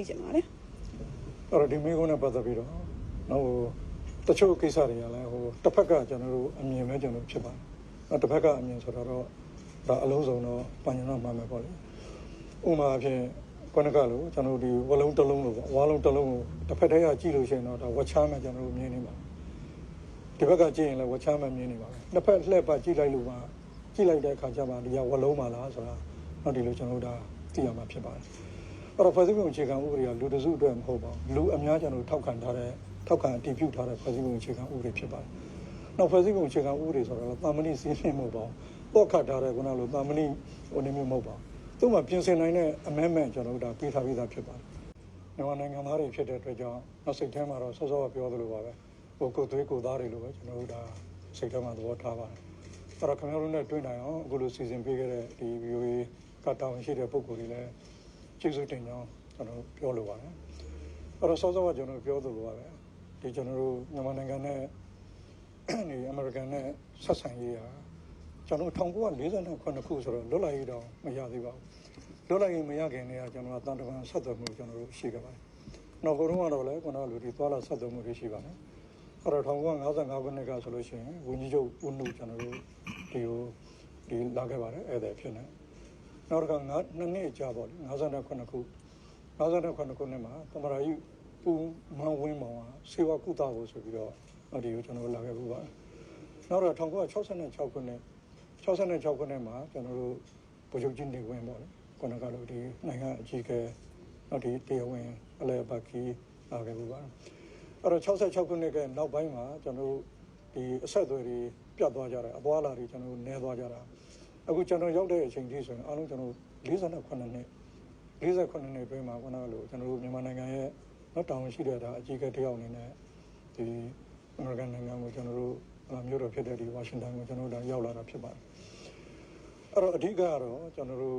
သိချင်ပါတယ်အဲ့တော့ဒီမိကုန်းနဲ့ပတ်သက်ပြီးတော့ဟိုတချို့ကိစ္စတွေကလည်းဟိုတစ်ဖက်ကကျွန်တော်တို့အမြင်ပဲကျွန်တော်ဖြစ်ပါတယ်။အဲ့တစ်ဖက်ကအမြင်ဆိုတော့ဒါအလုံးစုံတော့ပညာတော့မှန်မယ်ပေါ့လေ။ဥပမာအဖြစ်ခုနကလိုကျွန်တော်တို့ဒီဝလုံးတစ်လုံးလို့ပေါ့ဝါလုံးတစ်လုံးကိုတစ်ဖက်တည်းကကြည့်လို့ရှိရင်တော့ဒါဝချမ်းမှကျွန်တော်တို့မြင်နေပါဒီဘက်ကကြည့်ရင်လည်းဝချမ်းမှမြင်နေပါပဲ။နှစ်ဖက်လှည့်ပတ်ကြည့်လိုက်လို့ပါကြည့်လိုက်တဲ့အခါကျမှဒီကဝလုံးမှလားဆိုတာတော့ဒီလိုကျွန်တော်တို့ဒါသိရမှာဖြစ်ပါတယ်။ အဲ့တော့ဖွဲ့စည်းပုံအခြေခံဥပဒေကလူတစုအတွက်မဟုတ်ပါဘူးလူအများကျွန်တော်ထောက်ခံထားတဲ့ထောက်ခံအတည်ပြုထားတဲ့ဖွဲ့စည်းပုံအခြေခံဥပဒေဖြစ်ပါတယ်။နောက်ဖွဲ့စည်းပုံအခြေခံဥပဒေဆိုတော့တာမဏိစီးနှင်းမဟုတ်ပါဘူး။ပေါ့ခတ်ထားတဲ့ခုနလိုတာမဏိဟိုနေမျိုးမဟုတ်ပါဘူး။သူ့မှာပြင်ဆင်နိုင်တဲ့အမဲမဲ့ကျွန်တော်တို့ဒါပေးထားပြီးသားဖြစ်ပါတယ်။မြန်မာနိုင်ငံသားတွေဖြစ်တဲ့အတွက်ကြောင့်နောက်စိတ်ထဲမှာတော့စောစောကပြောသလိုပါပဲ။ဟိုကိုယ်သွေးကိုယ်သားတွေလိုပဲကျွန်တော်တို့ဒါစိတ်ထဲမှာသဘောထားပါတယ်။အဲ့တော့ခင်ဗျားတို့နဲ့တွေ့နိုင်အောင်အခုလိုစီစဉ်ပေးခဲ့တဲ့ဒီ VOA ကတာဝန်ရှိတဲ့ပုံကိုယ်တွေလည်း ကျေးဇူးတင်ကြောင်းကျွန်တော်ပြောလိုပါတယ်အဲ့တော့စောစောကကျွန်တော်ပြောသလိုပါပဲဒီကျွန်တော်တို့မြန်မာနိုင်ငံနဲ့ဒီအမေရိကန်နဲ့ဆက်ဆံရေးဟာကျွန်တော်1948ခုဆိုတော့လွတ်လပ်ရေးတော့မရသေးပါဘူးလွတ်လပ်ရေးမရခင်တည်းကကျွန်တော်တန်တမာဆက်သွယ်မှုကျွန်တော်တို့ရှိခဲ့ပါတယ်နောက်ကတော့ကတော့လည်းခုနကလူဒီသွားလာဆက်သွယ်မှုတွေရှိပါတယ်အဲ့တော့1955ခုနှစ်ကဆိုလို့ရှိရင်ဝင်းကြီးချုပ်ဦးနုကျွန်တော်တို့ဒီကိုဒီလာခဲ့ပါတယ်အဲ့ဒါဖြစ်နေ နောက်တစ်ခါငါနှစ်နှစ်ကြာပေါ့လေ59ခု59ခုနှစ်မှာသမရာယူပူမန်ဝင်းမောင်ကစေဝကုသဖို့ဆိုပြီးတော့ဟောဒီကိုကျွန်တော်လာခဲ့ဘူးပါနောက်တော့1966ခုနှစ်66ခုနှစ်မှာကျွန်တော်တို့ဗိုလ်ချုပ်ကြီးနေဝင်းပေါ့လေခုနကလို့ဒီနိုင်ငံအကြီးအကဲနောက်ဒီတရားဝင်အလဲဘကီလာခဲ့ဘူးပါအဲ့တော့66ခုနှစ်ကနောက်ပိုင်းမှာကျွန်တော်တို့ဒီအဆက်အသွယ်တွေပြတ်သွားကြတယ်အသွားအလာတွေကျွန်တော်တို့နည်းသွားကြတာ အခုကျွန်တော်ရောက်တဲ့အချိန်ကြီးဆိုရင်အားလုံးကျွန်တော်48နှစ်48နှစ်အတွင်းမှာခုနကလိုကျွန်တော်တို့မြန်မာနိုင်ငံရဲ့နောက်တောင်ရှိတဲ့ဒါအကြီးအကဲတယောက်အနေနဲ့ဒီအမေရိကန်နိုင်ငံကိုကျွန်တော်တို့အမျိုးတော်ဖြစ်တဲ့ဒီဝါရှင်တန်ကိုကျွန်တော်တို့ဒါရောက်လာတာဖြစ်ပါတယ်အဲ့တော့အဓိကကတော့ကျွန်တော်တို့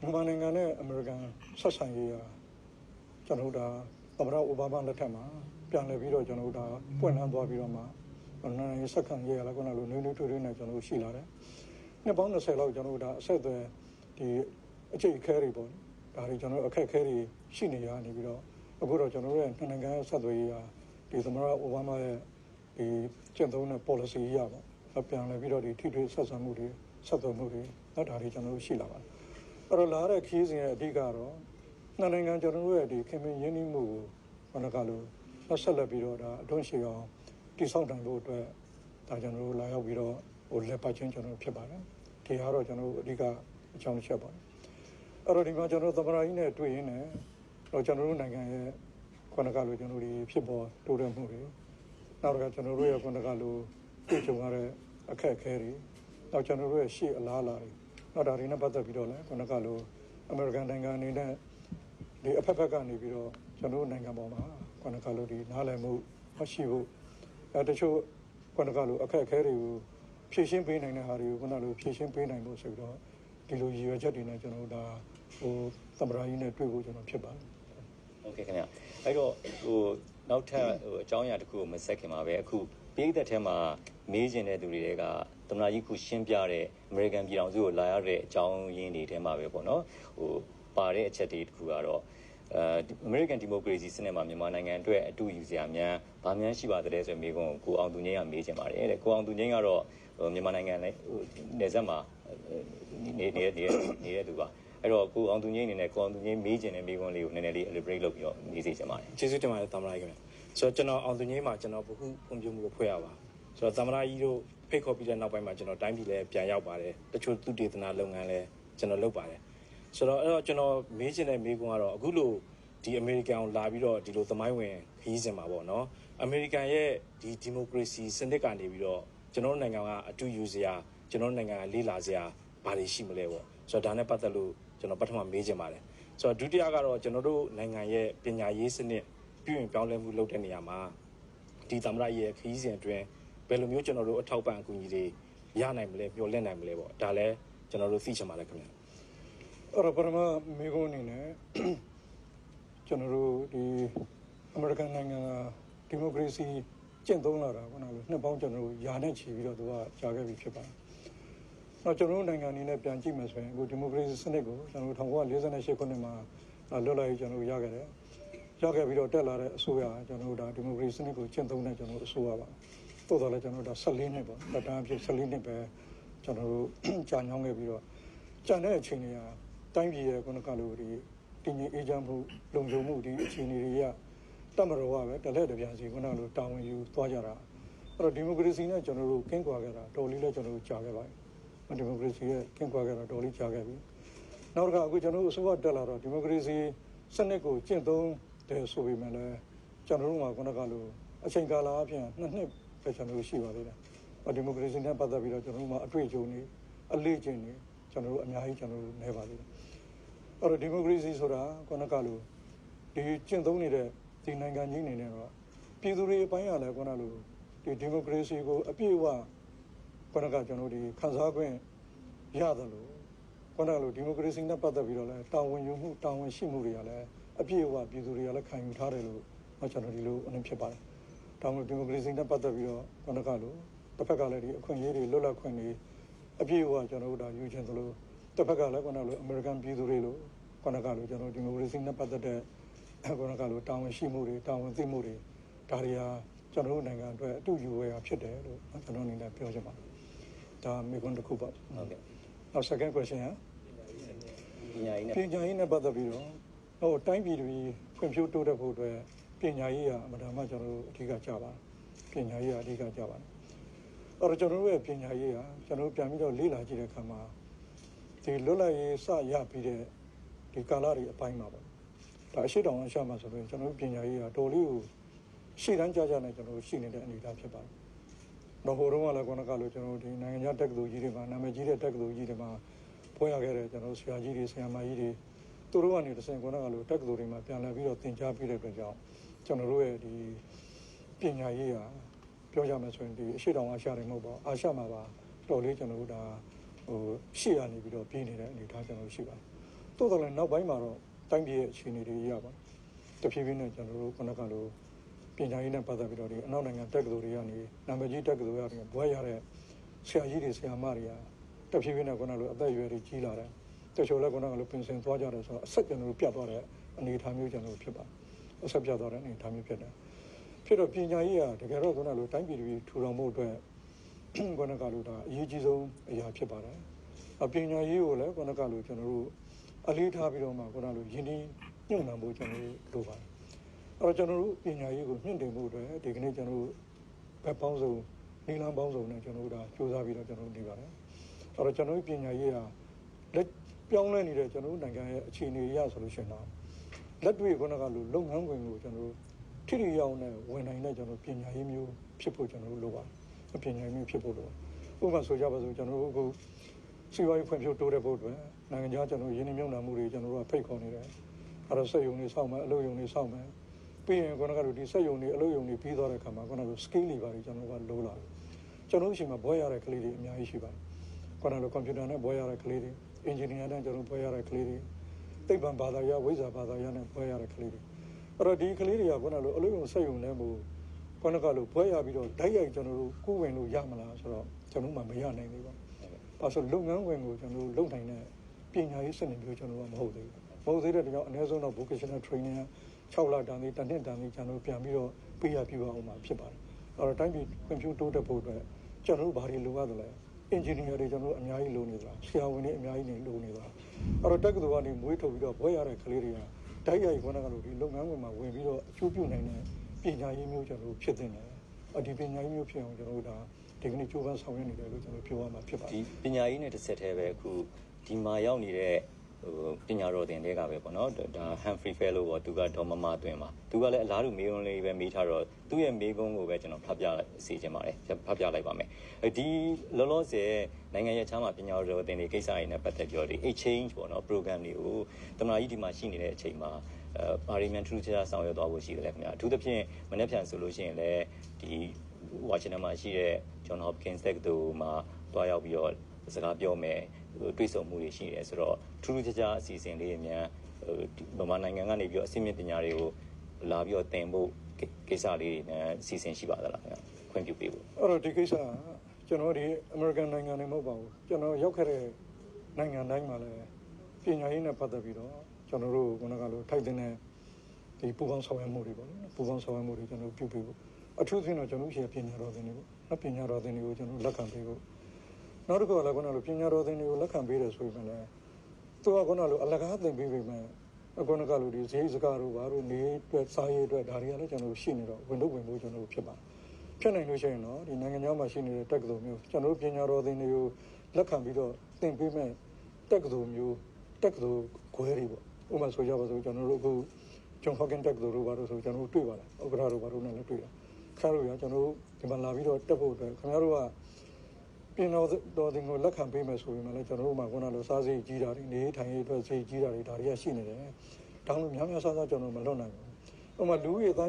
မြန်မာနိုင်ငံနဲ့အမေရိကန်ဆက်ဆံရေးရာကျွန်တော်တို့ဒါသမ္မတအိုဘားမားလက်ထက်မှာပြန်လည်ပြီးတော့ကျွန်တော်တို့ဒါပွင့်လန်းသွားပြီးတော့မှနိုင်ငံရေးဆက်ခံရေးရလာခုနကလိုနွေးနွေးထွေးထွေးနဲ့ကျွန်တော်တို့ရှိလာတယ် နှစ်ပေါင်း20လောက်ကျွန်တော်တို့ဒါအဆက်အသွယ်ဒီအကျိတ်အခဲတွေပေါ့ဒါတွေကျွန်တော်တို့အခက်အခဲတွေရှိနေရနေပြီးတော့အခုတော့ကျွန်တော်တို့ရဲ့နှစ်နိုင်ငံရဲ့ဆက်သွယ်ရေးဟာဒီသမရအိုဘားမားရဲ့ဒီကျင့်သုံးတဲ့ policy ရပါအပြန်လဲပြီးတော့ဒီထိတွေ့ဆက်ဆံမှုတွေဆက်သွယ်မှုတွေတော့ဒါတွေကျွန်တော်တို့ရှိလာပါတယ်အဲ့တော့လာတဲ့ခီးစဉ်ရဲ့အဓိကတော့နှစ်နိုင်ငံကျွန်တော်တို့ရဲ့ဒီခင်မင်းရင်းနှီးမှုကိုဘယ်နှကလို့ဆက်ဆက်လက်ပြီးတော့ဒါအတွန်းရှိအောင်တိစောက်နိုင်ဖို့အတွက်ဒါကျွန်တော်တို့လာရောက်ပြီးတော့ ဟိုလက်ပတ်ချင်းကျွန်တော်တို့ဖြစ်ပါတယ်ဒီဟာတော့ကျွန်တော်တို့အဓိကအကြောင်းတစ်ချက်ပါတယ်အဲ့တော့ဒီမှာကျွန်တော်တို့သမရာကြီးနဲ့တွေ့ရင်းနဲ့တော့ကျွန်တော်တို့နိုင်ငံရဲ့ခုနကလိုကျွန်တော်တို့ဒီဖြစ်ပေါ်တိုးတက်မှုတွေနောက်တစ်ခါကျွန်တော်တို့ရဲ့ခုနကလိုတွေ့ကြုံရတဲ့အခက်အခဲတွေနောက်ကျွန်တော်တို့ရဲ့ရှေ့အလားအလာတွေနောက်ဒါတွေနဲ့ပတ်သက်ပြီးတော့လည်းခုနကလိုအမေရိကန်နိုင်ငံအနေနဲ့ဒီအဖက်ဖက်ကနေပြီးတော့ကျွန်တော်တို့နိုင်ငံပေါ်မှာခုနကလိုဒီနားလည်မှုမရှိဖို့အဲတချို့ခုနကလိုအခက်အခဲတွေကို ဖြည့်ရှင်းပေးနိုင်တဲ့ဟာတွေကိုခုနလိုဖြည့်ရှင်းပေးနိုင်ဖို့ဆိုပြီးတော့ဒီလိုရည်ရွယ်ချက်တွေနဲ့ကျွန်တော်တို့ဒါဟိုသမရာကြီးနဲ့တွေ့ဖို့ကျွန်တော်ဖြစ်ပါတယ် โอเคခင်ဗျအဲ့တော့ဟိုနောက်ထပ်ဟိုအကြောင်းအရာတစ်ခုကိုမဆက်ခင်ပါပဲအခုပြည်သက်ထဲမှာမေးကျင်တဲ့သူတွေကသမ္မတကြီးခုရှင်းပြတဲ့အမေရိကန်ပြည်ထောင်စုကိုလာရတဲ့အကြောင်းရင်းတွေထဲမှာပဲပေါ့နော်ဟိုပါတဲ့အချက်တွေတစ်ခုကတော့ အဲအမေရိကန်ဒီမိုကရေစီစနစ်မှာမြန်မာနိုင်ငံအတွက်အတူယူစရာများဗာများရှိပါတဲ့ဆိုမိကုန်းကိုအောင်သူငိမ့်ကမေးချင်ပါတယ်တဲ့ကိုအောင်သူငိမ့်ကတော့ဟိုမြန်မာနိုင်ငံနဲ့ဟိုနေဆက်မှာနေနေနေနေတဲ့သူပါအဲ့တော့ကိုအောင်သူငိမ့်အနေနဲ့ကိုအောင်သူငိမ့်မေးချင်တဲ့မိကွန်းလေးကိုနည်းနည်းလေး elaborate လုပ်ပြီးတော့နေစေချင်ပါတယ်ကျေးဇူးတင်ပါတယ်သမ္မတကြီးခင်ဗျဆိုတော့ကျွန်တော်အောင်သူငိမ့်မှာကျွန်တော်ဘ ഹു ဖွံ့ဖြိုးမှုကိုဖွဲ့ရပါဆိုတော့သမ္မတကြီးတို့ဖိတ်ခေါ်ပြီးတဲ့နောက်ပိုင်းမှာကျွန်တော်တိုင်းပြည်လည်းပြန်ရောက်ပါတယ်တချို့သူတေသနာလုပ်ငန်းလည်းကျွန်တော်လုပ်ပါတယ် ဆိုတော့အဲ့တော့ကျွန်တော်မေးချင်တဲ့မေးခွန်းကတော့အခုလို့ဒီအမေရိကန်ကိုလာပြီးတော့ဒီလိုသမိုင်းဝင်ခရီးစဉ်မှာပေါ့နော်အမေရိကန်ရဲ့ဒီဒီမိုကရေစီစနစ်ကနေပြီးတော့ကျွန်တော်တို့နိုင်ငံကအတူယူစရာကျွန်တော်တို့နိုင်ငံကလေးလာစရာဘာတွေရှိမလဲပေါ့ဆိုတော့ဒါနဲ့ပတ်သက်လို့ကျွန်တော်ပထမမေးချင်ပါတယ်ဆိုတော့ဒုတိယကတော့ကျွန်တော်တို့နိုင်ငံရဲ့ပညာရေးစနစ်ပြုရင်ပြောင်းလဲမှုလုပ်တဲ့နေရာမှာဒီသမ္မတရဲ့ခရီးစဉ်အတွင်းဘယ်လိုမျိုးကျွန်တော်တို့အထောက်ပံ့အကူအညီတွေရနိုင်မလဲမျှော်လင့်နိုင်မလဲပေါ့ဒါလည်းကျွန်တော်တို့သိချင်ပါတယ်ခင်ဗျာ အဲ့တော့ပထမမိကုန်းအနေနဲ့ကျွန်တော်တို့ဒီအမေရိကန်နိုင်ငံကဒီမိုကရေစီကျင့်သုံးလာတာခုနကလိုနှစ်ပေါင်းကျွန်တော်တို့ယာနဲ့ချီပြီးတော့သူကကြာခဲ့ပြီဖြစ်ပါတယ်။နောက်ကျွန်တော်တို့နိုင်ငံအနေနဲ့ပြန်ကြည့်မယ်ဆိုရင်အခုဒီမိုကရေစီစနစ်ကိုကျွန်တော်တို့1948ခုနှစ်မှာအဲလွတ်လပ်ရေးကျွန်တော်တို့ရခဲ့တယ်ရခဲ့ပြီးတော့တက်လာတဲ့အစိုးရကကျွန်တော်တို့ဒါဒီမိုကရေစီစနစ်ကိုကျင့်သုံးတဲ့ကျွန်တော်တို့အစိုးရပါတိုးတော်လည်းကျွန်တော်တို့ဒါ14နှစ်ပေါ့လက်တန်းအဖြစ်14နှစ်ပဲကျွန်တော်တို့ကြာညောင်းခဲ့ပြီးတော့ကြာတဲ့အချိန်တွေက တိုင်းပြည်ရဲ့ခုနကလိုဒီတည်ငြိမ်အေးချမ်းမှုလုံခြုံမှုဒီအခြေအနေတွေကတတ်မတော်ကပဲတလက်တပြားစီခုနကလိုတာဝန်ယူသွားကြတာအဲ့တော့ဒီမိုကရေစီနဲ့ကျွန်တော်တို့ကင်းကွာခဲ့တာတော်လေးလည်းကျွန်တော်တို့ကြာခဲ့ပါတယ်ဒီမိုကရေစီရဲ့ကင်းကွာခဲ့တာတော်လေးကြာခဲ့ပြီနောက်တစ်ခါအခုကျွန်တော်တို့အစိုးရတက်လာတော့ဒီမိုကရေစီစနစ်ကိုကျင့်သုံးတယ်ဆိုပေမဲ့လည်းကျွန်တော်တို့ကခုနကလိုအချိန်ကာလအပြင်နှစ်နှစ်ပဲကျွန်တော်တို့ရှိပါသေးတယ်။ဒီမိုကရေစီနဲ့ပတ်သက်ပြီးတော့ကျွန်တော်တို့မှာအတွေ့အကြုံတွေအလေးကျင့်တွေကျွန်တော်တို့အများကြီးကျွန်တော်တို့နေပါသေးတယ်။ အဲ့တော့ဒီမိုကရေစီဆိုတာခုနကလိုဒီကျင့်သုံးနေတဲ့ဒီနိုင်ငံကြီးအနေနဲ့တော့ပြည်သူတွေအပိုင်းရလဲခုနလိုဒီဒီမိုကရေစီကိုအပြည့်အဝခုနကကျွန်တော်တို့ဒီခန်းစားခွင့်ရတယ်လို့ခုနကလိုဒီမိုကရေစီနဲ့ပတ်သက်ပြီးတော့လဲတာဝန်ယူမှုတာဝန်ရှိမှုတွေကလည်းအပြည့်အဝပြည်သူတွေကလည်းခံယူထားတယ်လို့ကျွန်တော်ဒီလိုအနည်းဖြစ်ပါတယ်။တာဝန်ဒီမိုကရေစီနဲ့ပတ်သက်ပြီးတော့ခုနကလိုတစ်ဖက်ကလည်းဒီအခွင့်အရေးတွေလွတ်လပ်ခွင့်တွေအပြည့်အဝကျွန်တော်တို့ဒါယူချင်သလို တစ်ဖက်ကလည်းခုနလိုအမေရိကန်ပြည်သူတွေလို့ခုနကလိုကျွန်တော်ဒီမိုကရေစီနဲ့ပတ်သက်တဲ့ခုနကလိုတာဝန်ရှိမှုတွေတာဝန်သိမှုတွေဒါတွေဟာကျွန်တော်တို့နိုင်ငံအတွက်အတူယူဝယ်ရာဖြစ်တယ်လို့ကျွန်တော်အနေနဲ့ပြောချင်ပါတယ်။ဒါမိကွန်းတစ်ခုပါ။ဟုတ်ကဲ့နောက် second question ဟာပညာရေးနဲ့ပညာရေးနဲ့ပတ်သက်ပြီးတော့ဟိုတိုင်းပြည်တွေဖွံ့ဖြိုးတိုးတက်ဖို့အတွက်ပညာရေးကအမှန်တမ်းမှကျွန်တော်တို့အဓိကကြပါတယ်ပညာရေးကအဓိကကြပါတယ်အဲ့တော့ကျွန်တော်တို့ရဲ့ပညာရေးကကျွန်တော်တို့ပြန်ပြီးတော့လေ့လာကြည့်တဲ့အခါမှာ ဒီလွတ်လပ်ရေးစရပြီးတဲ့ဒီကာလတွေအပိုင်းမှာပေါ့ဒါအရှိတောင်အရှမှာဆိုရင်ကျွန်တော်တို့ပညာရေးကတော်လေးကိုရှေ့တန်းကြကြနဲ့ကျွန်တော်တို့ရှိနေတဲ့အနေအထားဖြစ်ပါတယ်တော့ဟိုတုန်းကလည်းခုနကလိုကျွန်တော်တို့ဒီနိုင်ငံခြားတက္ကသိုလ်ကြီးတွေမှာနာမည်ကြီးတဲ့တက္ကသိုလ်ကြီးတွေမှာဖွဲရခဲ့တဲ့ကျွန်တော်ဆရာကြီးတွေဆရာမကြီးတွေသူတို့ကနေတစ်ဆင့်ကောကလိုတက္ကသိုလ်တွေမှာပြန်လာပြီးတော့သင်ကြားပြတဲ့အတွက်ကြောင့်ကျွန်တော်တို့ရဲ့ဒီပညာရေးဟာပြောရမယ်ဆိုရင်ဒီအရှိတောင်အာရှတွေမဟုတ်ပါဘူးအာရှမှာပါတော်လေးကျွန်တော်တို့ဒါ ဟိုရှေ့ရနေပြီးတော့ပြင်းနေတဲ့အနေအထားကျွန်တော်တို့ရှိပါတယ်တိုးတော်လည်းနောက်ပိုင်းမှာတော့တိုင်းပြည်ရဲ့အခြေအနေတွေရပါတဖြည်းဖြည်းနဲ့ကျွန်တော်တို့ခုနကလိုပညာရေးနဲ့ပတ်သက်ပြီးတော့ဒီအနောက်နိုင်ငံတက္ကသိုလ်တွေကနေနာမည်ကြီးတက္ကသိုလ်တွေကနေဘွဲရတဲ့ဆရာကြီးတွေဆရာမတွေကတဖြည်းဖြည်းနဲ့ခုနလိုအသက်အရွယ်တွေကြီးလာတယ်တချို့လည်းခုနကလိုပင်စင်သွားကြတယ်ဆိုတော့အဆက်ကျွန်တော်တို့ပြတ်သွားတဲ့အနေအထားမျိုးကျွန်တော်တို့ဖြစ်ပါအဆက်ပြတ်သွားတဲ့အနေအထားမျိုးဖြစ်တယ်ဖြစ်တော့ပညာရေးကတကယ်တော့ခုနလိုတိုင်းပြည်တွေထူထောင်မှုအတွက် ခုနကလိုဒါအရေးကြီးဆုံးအရာဖြစ်ပါတယ်အပညာရေးကိုလည်းခုနကလိုကျွန်တော်တို့အလေးထားပြီးတော့မှခုနလိုယဉ်ကျေးညှို့နှံဖို့ကျွန်တော်တို့လိုပါတယ်အဲ့တော့ကျွန်တော်တို့ပညာရေးကိုမြင့်တင်ဖို့အတွက်ဒီကနေ့ကျွန်တော်တို့ဘက်ပေါင်းစုံနီလန်းပေါင်းစုံနဲ့ကျွန်တော်တို့ဒါစူးစမ်းပြီးတော့ကျွန်တော်တို့နေပါတယ်အဲ့တော့ကျွန်တော်တို့ပညာရေးဟာလက်ပြောင်းလဲနေတဲ့ကျွန်တော်တို့နိုင်ငံရဲ့အခြေအနေအရဆိုလို့ရှိရင်တော့လက်တွေ့ခုနကလိုလုပ်ငန်းခွင်ကိုကျွန်တော်တို့ထိထိရောက်နဲ့ဝင်နိုင်တဲ့ကျွန်တော်ပညာရေးမျိုးဖြစ်ဖို့ကျွန်တော်တို့လိုပါတယ် ပညာရေးမျိုးဖြစ်ဖို့လိုဥပမာဆိုကြပါစို့ကျွန်တော်တို့အခုစီးပွားရေးဖွံ့ဖြိုးတိုးတက်ဖို့အတွက်နိုင်ငံခြားကျွန်တော်ရင်းနှီးမြှုပ်နှံမှုတွေကျွန်တော်တို့ကဖိတ်ခေါ်နေတယ်အဲ့တော့စက်ရုံတွေစောင့်မယ်အလုပ်ရုံတွေစောင့်မယ်ပြီးရင်ခုနကလိုဒီစက်ရုံတွေအလုပ်ရုံတွေပြီးသွားတဲ့အခါမှာခုနကလို skill တွေပါတွေကျွန်တော်တို့ကလိုလာတယ်ကျွန်တော်တို့ရှိမှာဘွဲရတဲ့ကလေးတွေအများကြီးရှိပါတယ်ခုနလိုကွန်ပျူတာနဲ့ဘွဲရတဲ့ကလေးတွေအင်ဂျင်နီယာနဲ့ကျွန်တော်ဘွဲရတဲ့ကလေးတွေသိပ္ပံဘာသာရပ်ဝိဇ္ဇာဘာသာရပ်နဲ့ဘွဲရတဲ့ကလေးတွေအဲ့တော့ဒီကလေးတွေကခုနလိုအလုပ်ရုံစက်ရုံနဲ့မို့ ခုနကလိုဘွဲရပြီးတော့ဓာတ်ရိုက်ကျွန်တော်တို့ကိုယ်ဝင်လို့ရမလားဆိုတော့ကျွန်တော်မှမရနိုင်သေးပါဘူး။ဘာလို့လုပ်ငန်းဝင်ကိုကျွန်တော်တို့လုပ်နိုင်တဲ့ပညာရေးစနစ်မျိုးကျွန်တော်ကမဟုတ်သေးဘူး။မဟုတ်သေးတဲ့ကြောင့်အနည်းဆုံးတော့ vocational training 6လတန်းလေးတစ်နှစ်တန်းလေးကျွန်တော်တို့ပြန်ပြီးတော့ပေးရပြပါအောင်မှာဖြစ်ပါတယ်။အဲ့တော့တိုင်းပြည်ကွန်ပျူတာတိုးတက်ဖို့အတွက်ကျွန်တော်တို့ဘာတွေလိုရသလဲ။အင်ဂျင်နီယာတွေကျွန်တော်တို့အများကြီးလိုနေသလားဆရာဝန်တွေအများကြီးနေလိုနေသလားအဲ့တော့တက္ကသိုလ်ကနေမွေးထုတ်ပြီးတော့ဘွဲရတဲ့ကလေးတွေကဓာတ်ရိုက်ခေါင်းကလို့ဒီလုပ်ငန်းဝင်မှာဝင်ပြီးတော့အကျိုးပြုနိုင်တဲ့ ပညာရေးမျိုးကျွန်တော်တို့ဖြစ်တင်တယ်အဒီပညာရေးမျိုးဖြစ်အောင်ကျွန်တော်တို့ဒါဒီကနေ့ကြိုးပမ်းဆောင်ရွက်နေတယ်လို့ကျွန်တော်ပြောရမှာဖြစ်ပါတဒီယ်ပညာရေးနဲ့တစ်ဆက်တည်းပဲအခုဒီမှာရောက်နေတဲ့ ဟိုပညာတော်တင်တွေကပဲပေါ့နော်ဒါ Humphrey Fellow ပေါ့သူကဒေါ်မမတွင်ပါသူကလည်းအလားတူမေးခွန်းလေးပဲမေးထားတော့သူ့ရဲ့မေးခွန်းကိုပဲကျွန်တော်ဖတ်ပြစီခြင်းပါတယ်ဖတ်ပြလိုက်ပါမယ်ဒီလောလောဆယ်နိုင်ငံရဲ့ချမ်းမှာပညာတော်တင်တွေကိစ္စတွေနဲ့ပတ်သက်ပြီးတော့ဒီ exchange ပေါ့နော် program တွေကိုတမနာကြီးဒီမှာရှိနေတဲ့အချိန်မှာအဲပါရီမန်ထူးခြားဆောင်ရွက်သွားဖို့ရှိတယ်လေခင်ဗျာအထူးသဖြင့်မနေ့ပြန်ဆိုလို့ရှိရင်လည်းဒီဝါရှင်တန်မှာရှိတဲ့ John Hopkins တက္ကသိုလ်မှာတွားရောက်ပြီးတော့ စကားပြောမယ်တွေ့ဆုံမှုတွေရှိတယ်ဆိုတော့ထူးထူးခြားခြားအစီအစဉ်လေးတွေများဟိုဗမာနိုင်ငံကနေပြီးတော့အစိမ့်မြင့်ပညာတွေကိုလာပြီးတော့သင်ဖို့ကိစ္စလေးတွေနဲ့အစီအစဉ်ရှိပါသလားခင်ဗျာခွင့်ပြုပေးဖို့အဲ့တော့ဒီကိစ္စကကျွန်တော်ဒီအမေရိကန်နိုင်ငံတွေမဟုတ်ပါဘူးကျွန်တော်ရောက်ခဲ့တဲ့နိုင်ငံတိုင်းမှာလည်းပညာရေးနဲ့ပတ်သက်ပြီးတော့ကျွန်တော်တို့ခုနကလိုထိုက်တဲ့ဒီပူပေါင်းဆောင်ရွက်မှုတွေပေါ့နော်ပူပေါင်းဆောင်ရွက်မှုတွေကျွန်တော်ပြုပေးဖို့အထူးသဖြင့်တော့ကျွန်တော်ရှိပညာတော်သင်တွေပေါ့နော်ပညာတော်သင်တွေကိုကျွန်တော်လက်ခံပေးဖို့ နောက်တစ်ခုကလည်းခုနကလိုပညာတော်သင်တွေကိုလက်ခံပေးတယ်ဆိုရင်လည်းသူကခုနကလိုအလကားသင်ပေးပေမဲ့အခုနကလိုဒီဈေးစကားတို့ဘာတို့နေအတွက်စားရေးအတွက်ဒါတွေကလည်းကျွန်တော်ရှိနေတော့ဝင်လို့ဝင်ဖို့ကျွန်တော်ဖြစ်ပါတယ်ဖြစ်နိုင်လို့ရှိရင်တော့ဒီနိုင်ငံခြားမှာရှိနေတဲ့တက္ကသိုလ်မျိုးကျွန်တော်တို့ပညာတော်သင်တွေကိုလက်ခံပြီးတော့သင်ပေးမဲ့တက္ကသိုလ်မျိုးတက္ကသိုလ်ခွဲတွေပေါ့ဥပမာဆိုကြပါစို့ကျွန်တော်တို့အခုဂျွန်ဟော့ကင်တက်ကတို့ဘာလို့ဆိုကျွန်တော်တို့တွေ့ပါလားဥက္ကဋ္ဌတို့ဘာလို့နဲ့လည်းတွေ့တာခါလို့ရကျွန်တော်တို့ဒီမှာလာပြီးတော့တက်ဖို့အတွက်ခင်ဗျားတို့က ပြင်တော်တော်တင်ကိုလက်ခံပေးမယ်ဆိုရင်လည်းကျွန်တော်တို့မှာခုနလိုစားစိတ်ကြီးတာတွေနေထိုင်ရေးအတွက်စိတ်ကြီးတာတွေဒါတွေကရှိနေတယ်။တောင်းလို့များများဆဆကျွန်တော်မလွတ်နိုင်ဘူး။ဥပမာလူကြီးအတန်း